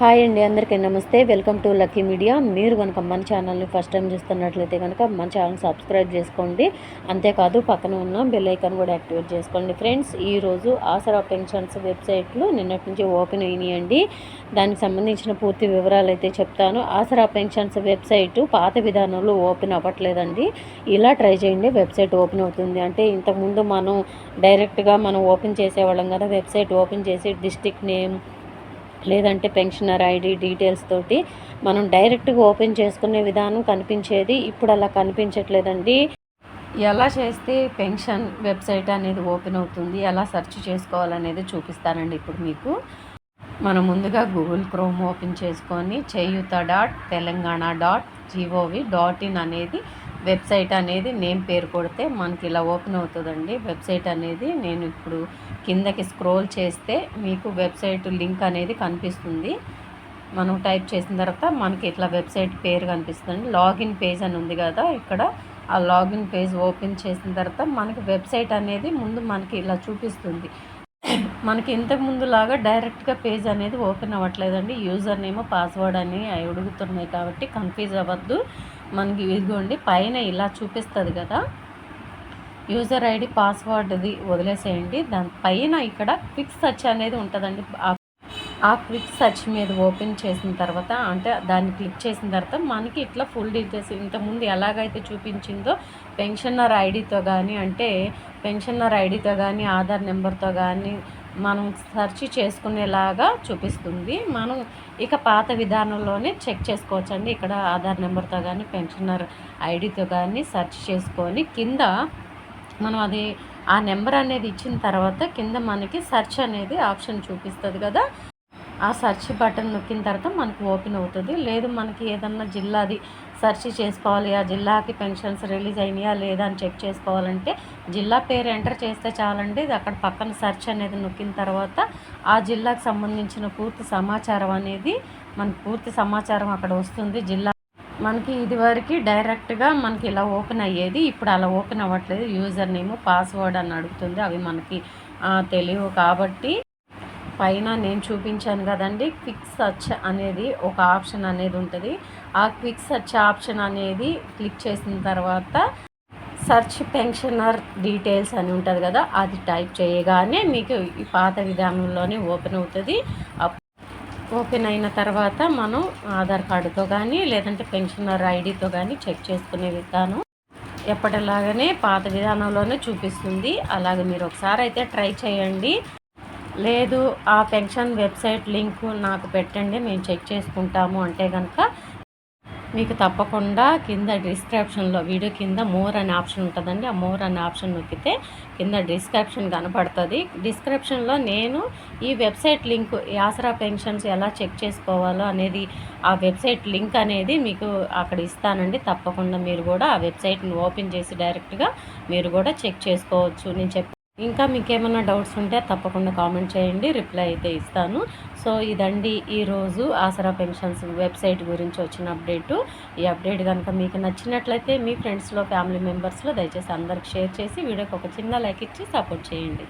Hi అండి అందరికీ నమస్తే. Welcome to Lucky Media. మీరు కనుక మన ఛానల్ని ఫస్ట్ టైం చూస్తున్నట్లయితే కనుక మన ఛానల్ సబ్స్క్రైబ్ చేసుకోండి. అంతేకాదు పక్కన ఉన్న బెల్ ఐకాన్ కూడా యాక్టివేట్ చేసుకోండి. ఫ్రెండ్స్ ఈరోజు ఆసరా పెన్షన్స్ వెబ్సైట్లు నిన్నటి నుంచి ఓపెన్ అయినాయండి. దానికి సంబంధించిన పూర్తి వివరాలు అయితే చెప్తాను. ఆసరా పెన్షన్స్ వెబ్సైట్ పాత విధానంలో ఓపెన్ అవ్వట్లేదండి. ఇలా ట్రై చేయండి. వెబ్సైట్ ఓపెన్ అవుతుంది. అంటే ఇంతకుముందు మనం డైరెక్ట్గా మనం ఓపెన్ చేసేవాళ్ళం కదా వెబ్సైట్ ఓపెన్ చేసి డిస్టిక్ నేమ్ లేదంటే పెన్షనర్ ఐడి డీటెయిల్స్ తోటి మనం డైరెక్ట్గా ఓపెన్ చేసుకునే విధానం కనిపించేది ఇప్పుడు అలా కనిపించట్లేదండి. ఎలా చేస్తే పెన్షన్ వెబ్సైట్ అనేది ఓపెన్ అవుతుంది ఎలా సెర్చ్ చేసుకోవాలనేది చూపిస్తానండి ఇప్పుడు మీకు. మనం ముందుగా గూగుల్ క్రోమ్ ఓపెన్ చేసుకొని Cheyutha dot Telangana dot gov dot in అనేది వెబ్సైట్ అనేది నేమ్ పేరు కొడితే మనకి ఇలా ఓపెన్ అవుతుందండి. వెబ్సైట్ అనేది నేను ఇప్పుడు కిందకి స్క్రోల్ చేస్తే మీకు వెబ్సైట్ లింక్ అనేది కనిపిస్తుంది. మనం టైప్ చేసిన తర్వాత మనకి ఇట్లా వెబ్సైట్ పేరు కనిపిస్తుంది లాగిన్ పేజ్ అని ఉంది కదా ఇక్కడ. ఆ లాగిన్ పేజ్ ఓపెన్ చేసిన తర్వాత మనకి వెబ్సైట్ అనేది ముందు మనకి ఇలా చూపిస్తుంది. మనకి ఇంతకు ముందులాగా డైరెక్ట్గా పేజ్ అనేది ఓపెన్ అవ్వట్లేదండి. యూజర్ నేమ్ పాస్వర్డ్ అని అడుగుతున్నాయి కాబట్టి కన్ఫ్యూజ్ అవ్వద్దు. మనకి ఇదిగోండి పైన ఇలా చూపిస్తుంది కదా. యూజర్ ఐడి పాస్వర్డ్ది వదిలేసేయండి. దాని పైన ఇక్కడ క్విక్ సర్చ్ అనేది ఉంటుందండి. ఆ క్విక్ సర్చ్ మీద ఓపెన్ చేసిన తర్వాత అంటే దాన్ని క్లిక్ చేసిన తర్వాత మనకి ఇట్లా ఫుల్ డీటెయిల్స్ ఇంతకుముందు ఎలాగైతే చూపించిందో పెన్షనర్ ఐడితో కానీ అంటే పెన్షనర్ ఐడితో కానీ ఆధార్ నెంబర్తో కానీ మనం సెర్చ్ చేసుకునేలాగా చూపిస్తుంది. మనం ఇక పాత విధానంలోనే చెక్ చేసుకోవచ్చండి. ఇక్కడ ఆధార్ నెంబర్తో కానీ పెన్షనర్ ఐడితో కానీ సెర్చ్ చేసుకొని కింద మనం అది ఆ నెంబర్ అనేది ఇచ్చిన తర్వాత కింద మనకి సెర్చ్ అనేది ఆప్షన్ చూపిస్తుంది కదా. ఆ సెర్చ్ బటన్ నొక్కిన తర్వాత మనకు ఓపెన్ అవుతుంది. లేదు మనకి ఏదన్నా జిల్లాది సెర్చ్ చేసుకోవాలి ఆ జిల్లాకి పెన్షన్స్ రిలీజ్ అయినాయా లేదా అని చెక్ చేసుకోవాలంటే జిల్లా పేరు ఎంటర్ చేస్తే చాలండి. అక్కడ పక్కన సెర్చ్ అనేది నొక్కిన తర్వాత ఆ జిల్లాకు సంబంధించిన పూర్తి సమాచారం అనేది మనకు పూర్తి సమాచారం అక్కడ వస్తుంది. జిల్లా మనకి ఇదివరకు డైరెక్ట్గా మనకి ఇలా ఓపెన్ అయ్యేది ఇప్పుడు అలా ఓపెన్ అవ్వట్లేదు. యూజర్ నేమ్ పాస్వర్డ్ అని అడుగుతుంది. అవి మనకి తెలియవు కాబట్టి పైన నేను చూపించాను కదండి క్విక్ సర్చ్ అనేది ఒక ఆప్షన్ అనేది ఉంటుంది. ఆ క్విక్ సర్చ్ ఆప్షన్ అనేది క్లిక్ చేసిన తర్వాత సర్చ్ పెన్షనర్ డీటెయిల్స్ అని ఉంటుంది కదా అది టైప్ చేయగానే మీకు ఈ పాత విధానంలోనే ఓపెన్ అవుతుంది. ఓపెన్ అయిన తర్వాత మనం ఆధార్ కార్డుతో కానీ లేదంటే పెన్షనర్ ఐడితో కానీ చెక్ చేసుకునే విధానం ఎప్పటిలాగానే పాత విధానంలోనే చూపిస్తుంది. అలాగే మీరు ఒకసారి అయితే ట్రై చేయండి. లేదు ఆ పెన్షన్ వెబ్సైట్ లింక్ నాకు పెట్టండి మేము చెక్ చేసుకుంటాము అంటే కనుక మీకు తప్పకుండా కింద డిస్క్రిప్షన్లో వీడియో కింద మోర్ అనే ఆప్షన్ ఉంటుందండి. ఆ మోర్ అనే ఆప్షన్ నొక్కితే కింద డిస్క్రిప్షన్ కనపడుతుంది డిస్క్రిప్షన్లో నేను ఈ వెబ్సైట్ లింక్ ఆసరా పెన్షన్స్ ఎలా చెక్ చేసుకోవాలో అనేది ఆ వెబ్సైట్ లింక్ అనేది మీకు అక్కడ ఇస్తానండి. తప్పకుండా మీరు కూడా ఆ వెబ్సైట్ని ఓపెన్ చేసి డైరెక్ట్గా మీరు కూడా చెక్ చేసుకోవచ్చు. నేను చెప్ ఇంకా మీకు ఏమైనా డౌట్స్ ఉంటే తప్పకుండా కామెంట్ చేయండి రిప్లై అయితే ఇస్తాను. సో ఇదండి ఈరోజు ఆసరా పెన్షన్స్ వెబ్సైట్ గురించి వచ్చిన అప్డేటు. ఈ అప్డేట్ కనుక మీకు నచ్చినట్లయితే మీ ఫ్రెండ్స్లో ఫ్యామిలీ మెంబర్స్లో దయచేసి అందరికి షేర్ చేసి వీడియోకి ఒక చిన్న లైక్ ఇచ్చి సపోర్ట్ చేయండి.